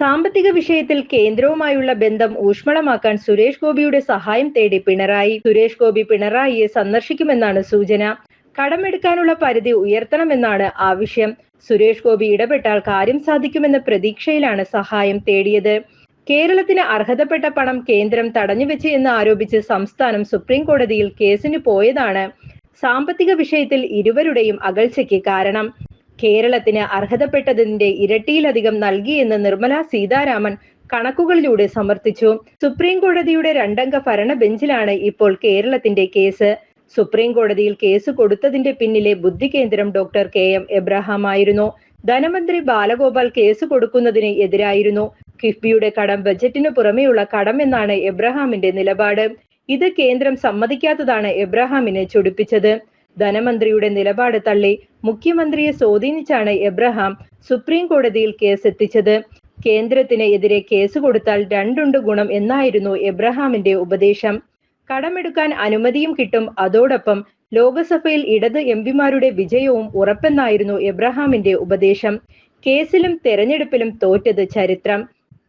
സാമ്പത്തിക വിഷയത്തിൽ കേന്ദ്രവുമായുള്ള ബന്ധം ഊഷ്മളമാക്കാൻ സുരേഷ് ഗോപിയുടെ സഹായം തേടി പിണറായി. സുരേഷ് ഗോപി പിണറായിയെ സന്ദർശിക്കുമെന്നാണ് സൂചന. കടമെടുക്കാനുള്ള പരിധി ഉയർത്തണമെന്നാണ് ആവശ്യം. സുരേഷ് ഗോപി ഇടപെട്ടാൽ കാര്യം സാധിക്കുമെന്ന പ്രതീക്ഷയിലാണ് സഹായം തേടിയത്. കേരളത്തിന് അർഹതപ്പെട്ട പണം കേന്ദ്രം തടഞ്ഞുവെച്ച് എന്ന് ആരോപിച്ച് സംസ്ഥാനം സുപ്രീം കോടതിയിൽ കേസിന് പോയതാണ്. സാമ്പത്തിക വിഷയത്തിൽ ഇരുവരുടെയും അകൽച്ചയ്ക്ക് കാരണം. കേരളത്തിന് അർഹതപ്പെട്ടതിന്റെ ഇരട്ടിയിലധികം നൽകിയെന്ന് നിർമ്മല സീതാരാമൻ കണക്കുകളിലൂടെ സമർത്ഥിച്ചു. സുപ്രീം കോടതിയുടെ രണ്ടംഗ ഭരണ ബെഞ്ചിലാണ് ഇപ്പോൾ കേരളത്തിന്റെ കേസ്. സുപ്രീം കോടതിയിൽ കേസ് കൊടുത്തതിന്റെ പിന്നിലെ ബുദ്ധി കേന്ദ്രം ഡോക്ടർ കെ എം എബ്രഹാം ആയിരുന്നു. ധനമന്ത്രി ബാലഗോപാൽ കേസ് കൊടുക്കുന്നതിന് എതിരായിരുന്നു. കിഫ്ബിയുടെ കടം ബജറ്റിനു പുറമെയുള്ള കടം എന്നാണ് എബ്രഹാമിന്റെ നിലപാട്. ഇത് കേന്ദ്രം സമ്മതിക്കാത്തതാണ് എബ്രഹാമിനെ ചൊടിപ്പിച്ചത്. ധനമന്ത്രിയുടെ നിലപാട് തള്ളി മുഖ്യമന്ത്രിയെ സ്വാധീനിച്ചാണ് എബ്രഹാം സുപ്രീം കോടതിയിൽ കേസ് എത്തിച്ചത് കേന്ദ്രത്തിന് എതിരെ കേസ് കൊടുത്താൽ രണ്ടുണ്ട് ഗുണം എന്നായിരുന്നു എബ്രഹാമിന്റെ ഉപദേശം. കടമെടുക്കാൻ അനുമതിയും കിട്ടും. അതോടൊപ്പം ലോകസഭയിൽ ഇടത് എം പിമാരുടെ വിജയവും ഉറപ്പെന്നായിരുന്നു എബ്രഹാമിന്റെ ഉപദേശം. കേസിലും തെരഞ്ഞെടുപ്പിലും തോറ്റത് ചരിത്രം.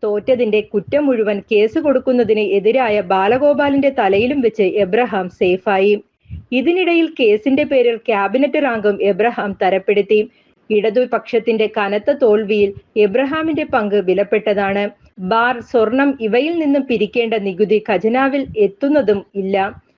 തോറ്റതിന്റെ കുറ്റം മുഴുവൻ കേസ് കൊടുക്കുന്നതിന് എതിരായ ബാലഗോപാലിന്റെ തലയിലും വെച്ച് എബ്രഹാം സേഫായി. ഇതിനിടയിൽ കേസിന്റെ പേരിൽ ക്യാബിനറ്റ് റാങ്കും എബ്രഹാം തരപ്പെടുത്തി. ഇടതുപക്ഷത്തിന്റെ കനത്ത തോൽവിയിൽ എബ്രഹാമിന്റെ പങ്ക് വിലപ്പെട്ടതാണ്. ബാർ സ്വർണം ഇവയിൽ നിന്നും പിരിക്കേണ്ട നികുതി ഖജനാവിൽ എത്തുന്നതും ഇല്ല.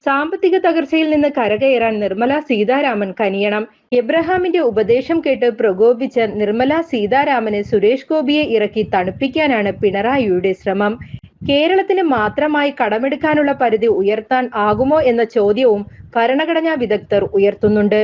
സാമ്പത്തിക തകർച്ചയിൽ നിന്ന് കരകയറാൻ നിർമ്മല സീതാരാമൻ കനിയണം. എബ്രഹാമിന്റെ ഉപദേശം കേട്ട് പ്രകോപിച്ച നിർമ്മല സീതാരാമനെ സുരേഷ് ഗോപിയെ ഇറക്കി തണുപ്പിക്കാനാണ് പിണറായിയുടെ ശ്രമം. കേരളത്തിന് മാത്രമായി കടമെടുക്കാനുള്ള പരിധി ഉയർത്താൻ ആകുമോ എന്ന ചോദ്യവും ഭരണഘടനാ വിദഗ്ധർ ഉയർത്തുന്നുണ്ട്.